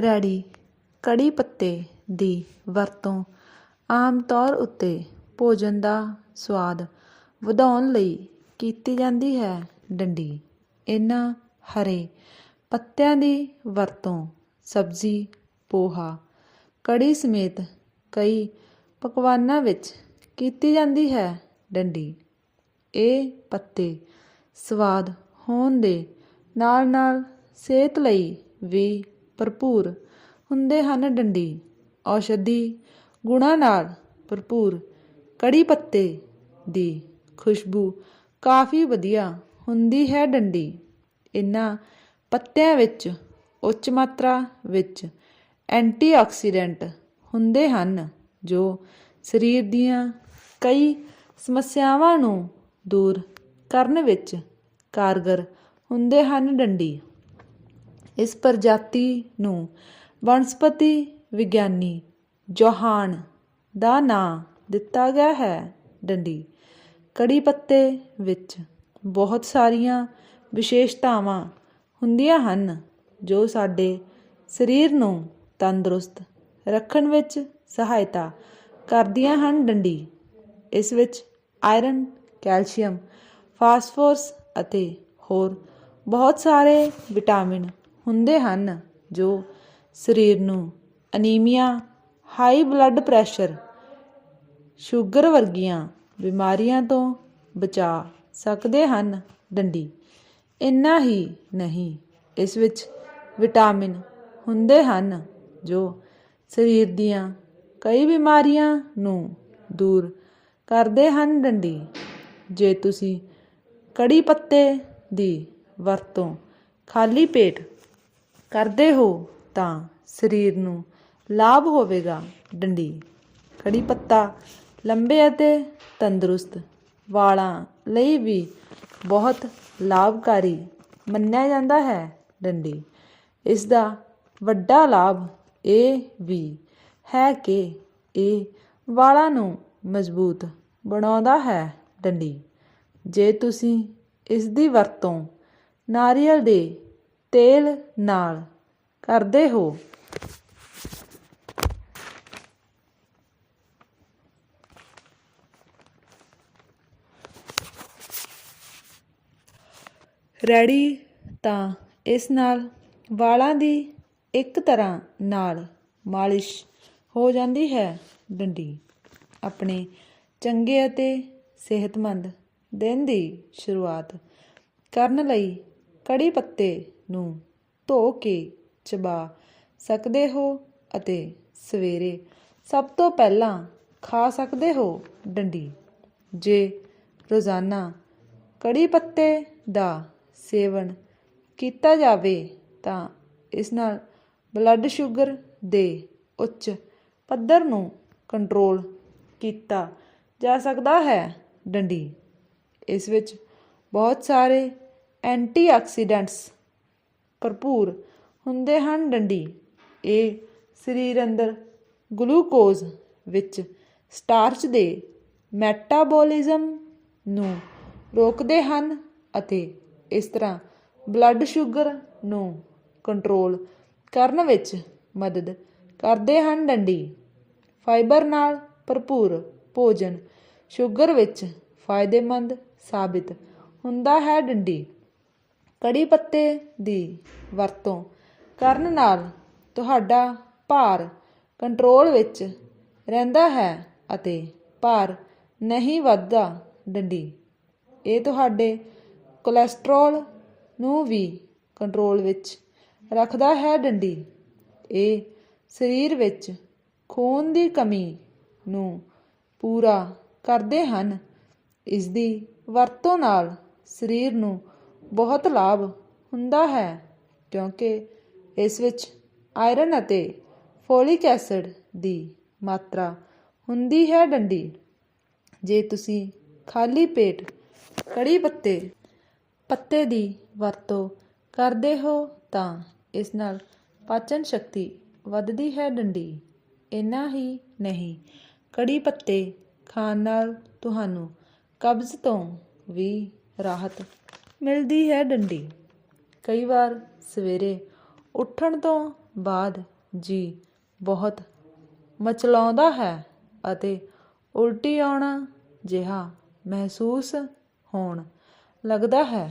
ਰੈੜੀ ਕੜੀ ਪੱਤੇ ਦੀ ਵਰਤੋਂ ਆਮ ਤੌਰ ਉੱਤੇ ਭੋਜਨ ਦਾ ਸਵਾਦ ਵਧਾਉਣ ਲਈ ਕੀਤੀ ਜਾਂਦੀ ਹੈ। ਡੰਡੀ। ਇਹਨਾਂ ਹਰੇ ਪੱਤਿਆਂ ਦੀ ਵਰਤੋਂ ਸਬਜ਼ੀ, ਪੋਹਾ, ਕੜੀ ਸਮੇਤ ਕਈ ਪਕਵਾਨਾਂ ਵਿੱਚ ਕੀਤੀ ਜਾਂਦੀ ਹੈ। ਡੰਡੀ। ਇਹ ਪੱਤੇ ਸਵਾਦ ਹੋਣ ਦੇ ਨਾਲ ਨਾਲ ਸਿਹਤ ਲਈ ਵੀ ਭਰਪੂਰ ਹੁੰਦੇ ਹਨ ਡੰਡੀ, ਔਸ਼ਧੀ, ਗੁਣਾਂ ਨਾਲ ਭਰਪੂਰ, ਕੜੀ ਪੱਤੇ ਦੀ ਖੁਸ਼ਬੂ ਕਾਫੀ ਵਧੀਆ ਹੁੰਦੀ ਹੈ ਡੰਡੀ। ਇਹਨਾਂ ਪੱਤਿਆਂ ਵਿੱਚ ਉੱਚ ਮਾਤਰਾ ਵਿੱਚ ਐਂਟੀਆਕਸੀਡੈਂਟ ਹੁੰਦੇ ਹਨ, ਜੋ ਸਰੀਰ ਦੀਆਂ ਕਈ ਸਮੱਸਿਆਵਾਂ ਨੂੰ ਦੂਰ ਕਰਨ ਵਿੱਚ ਕਾਰਗਰ ਹੁੰਦੇ ਹਨ ਡੰਡੀ। ਇਸ ਪ੍ਰਜਾਤੀ ਨੂੰ ਵਨਸਪਤੀ ਵਿਗਿਆਨੀ ਜੋਹਾਨ ਦਾ ਨਾਂ ਦਿੱਤਾ ਗਿਆ ਹੈ। ਡੰਡੀ। ਕੜੀ ਪੱਤੇ ਵਿੱਚ ਬਹੁਤ ਸਾਰੀਆਂ ਵਿਸ਼ੇਸ਼ਤਾਵਾਂ ਹੁੰਦੀਆਂ ਹਨ, ਜੋ ਸਾਡੇ ਸਰੀਰ ਨੂੰ ਤੰਦਰੁਸਤ ਰੱਖਣ ਵਿੱਚ ਸਹਾਇਤਾ ਕਰਦੀਆਂ ਹਨ। ਡੰਡੀ। ਇਸ ਵਿੱਚ ਆਇਰਨ, ਕੈਲਸ਼ੀਅਮ, ਫਾਸਫੋਰਸ ਅਤੇ ਹੋਰ ਬਹੁਤ ਸਾਰੇ ਵਿਟਾਮਿਨ ਹੁੰਦੇ ਹਨ, ਜੋ ਸਰੀਰ ਨੂੰ anaemia high blood pressure sugar ਵਰਗੀਆਂ ਬਿਮਾਰੀਆਂ ਤੋਂ ਬਚਾ ਸਕਦੇ ਹਨ। ਡੰਡੀ, ਇੰਨਾ ਹੀ ਨਹੀਂ, ਇਸ ਵਿੱਚ ਵਿਟਾਮਿਨ ਹੁੰਦੇ ਹਨ, ਜੋ ਸਰੀਰ ਦੀਆਂ ਕਈ ਬਿਮਾਰੀਆਂ ਨੂੰ ਦੂਰ ਕਰਦੇ ਹਨ। ਡੰਡੀ, ਜੇ ਤੁਸੀਂ ਕੜੀ ਪੱਤੇ ਦੀ ਵਰਤੋਂ ਖਾਲੀ ਪੇਟ ਕਰਦੇ ਹੋ ਤਾਂ ਸਰੀਰ ਨੂੰ ਲਾਭ ਹੋਵੇਗਾ, ਡੰਡੀ। ਕੜੀ ਪੱਤਾ, ਲੰਬੇ ਅਤੇ ਤੰਦਰੁਸਤ ਵਾਲਾਂ ਲਈ ਵੀ ਬਹੁਤ ਲਾਭਕਾਰੀ ਮੰਨਿਆ ਜਾਂਦਾ ਹੈ, ਡੰਡੀ। ਇਸ ਦਾ ਵੱਡਾ ਲਾਭ ਇਹ ਵੀ ਹੈ ਕਿ ਇਹ ਵਾਲਾਂ ਨੂੰ ਮਜ਼ਬੂਤ ਬਣਾਉਂਦਾ ਹੈ, ਡੰਡੀ। ਜੇ ਤੁਸੀਂ ਇਸ ਦੀ ਵਰਤੋਂ ਨਾਰੀਅਲ ਦੇ ਤੇਲ ਨਾਲ ਕਰਦੇ ਹੋ। ਰੈਡੀ? ਤਾਂ ਇਸ ਨਾਲ ਵਾਲਾਂ ਦੀ ਇੱਕ ਤਰ੍ਹਾਂ ਨਾਲ ਮਾਲਿਸ਼ ਹੋ ਜਾਂਦੀ ਹੈ ਡੰਡੀ। ਆਪਣੇ ਚੰਗੇ ਅਤੇ ਸਿਹਤਮੰਦ ਦਿਨ ਦੀ ਸ਼ੁਰੂਆਤ ਕਰਨ ਲਈ ਕੜੀ ਪੱਤੇ ਨੂੰ ਧੋ ਕੇ ਚਬਾ ਸਕਦੇ ਹੋ ਅਤੇ ਸਵੇਰੇ ਸਭ ਤੋਂ ਪਹਿਲਾਂ ਖਾ ਸਕਦੇ ਹੋ ਡੰਡੀ। ਜੇ ਰੋਜ਼ਾਨਾ ਕੜੀ ਪੱਤੇ ਦਾ ਸੇਵਨ ਕੀਤਾ ਜਾਵੇ ਤਾਂ ਇਸ ਨਾਲ ਬਲੱਡ ਸ਼ੂਗਰ ਦੇ ਉੱਚ ਪੱਧਰ ਨੂੰ ਕੰਟਰੋਲ ਕੀਤਾ ਜਾ ਸਕਦਾ ਹੈ ਡੰਡੀ। ਇਸ ਵਿੱਚ ਬਹੁਤ ਸਾਰੇ ਐਂਟੀਆਕਸੀਡੈਂਟਸ ਭਰਪੂਰ ਹੁੰਦੇ ਹਨ ਡੰਡੀ। ਇਹ ਸਰੀਰ ਅੰਦਰ ਗਲੂਕੋਜ਼ ਵਿੱਚ ਸਟਾਰਚ ਦੇ ਮੈਟਾਬੋਲਿਜ਼ਮ ਨੂੰ ਰੋਕਦੇ ਹਨ ਅਤੇ ਇਸ ਤਰ੍ਹਾਂ ਬਲੱਡ ਸ਼ੂਗਰ ਨੂੰ ਕੰਟਰੋਲ ਕਰਨ ਵਿੱਚ ਮਦਦ ਕਰਦੇ ਹਨ ਡੰਡੀ। ਫਾਈਬਰ ਨਾਲ ਭਰਪੂਰ ਭੋਜਨ ਸ਼ੂਗਰ ਵਿੱਚ ਫਾਇਦੇਮੰਦ ਸਾਬਿਤ ਹੁੰਦਾ ਹੈ ਡੰਡੀ। ਕੜੀ ਪੱਤੇ ਦੀ ਵਰਤੋਂ ਕਰਨ ਨਾਲ ਤੁਹਾਡਾ ਭਾਰ ਕੰਟਰੋਲ ਵਿੱਚ ਰਹਿੰਦਾ ਹੈ ਅਤੇ ਭਾਰ ਨਹੀਂ ਵੱਧਦਾ, ਡੰਡੀ। ਇਹ ਤੁਹਾਡੇ ਕੋਲੇਸਟ੍ਰੋਲ ਨੂੰ ਵੀ ਕੰਟਰੋਲ ਵਿੱਚ ਰੱਖਦਾ ਹੈ, ਡੰਡੀ। ਇਹ ਸਰੀਰ ਵਿੱਚ ਖੂਨ ਦੀ ਕਮੀ ਨੂੰ ਪੂਰਾ ਕਰਦੇ ਹਨ। ਇਸ ਦੀ ਵਰਤੋਂ ਨਾਲ ਸਰੀਰ ਨੂੰ ਬਹੁਤ ਲਾਭ ਹੁੰਦਾ ਹੈ, ਕਿਉਂਕਿ ਇਸ ਵਿੱਚ ਆਇਰਨ ਅਤੇ ਫੋਲਿਕ ਐਸਿਡ ਦੀ ਮਾਤਰਾ ਹੁੰਦੀ ਹੈ ਡੰਡੀ। ਜੇ ਤੁਸੀਂ ਖਾਲੀ ਪੇਟ ਕੜੀ ਪੱਤੇ ਪੱਤੇ ਦੀ ਵਰਤੋਂ ਕਰਦੇ ਹੋ, ਤਾਂ ਇਸ ਨਾਲ ਪਾਚਨ ਸ਼ਕਤੀ ਵੱਧਦੀ ਹੈ ਡੰਡੀ। ਇੰਨਾ ਹੀ ਨਹੀਂ, ਕੜੀ ਪੱਤੇ ਖਾਣ ਨਾਲ ਤੁਹਾਨੂੰ ਕਬਜ਼ ਤੋਂ ਵੀ ਰਾਹਤ ਮਿਲਦੀ ਹੈ ਡੰਡੀ। ਕਈ ਵਾਰ ਸਵੇਰੇ ਉੱਠਣ ਤੋਂ ਬਾਅਦ ਜੀ ਬਹੁਤ ਮਚਲਾਉਂਦਾ ਹੈ ਅਤੇ ਉਲਟੀ ਆਉਣਾ ਜਿਹਾ ਮਹਿਸੂਸ ਹੋਣ ਲੱਗਦਾ ਹੈ।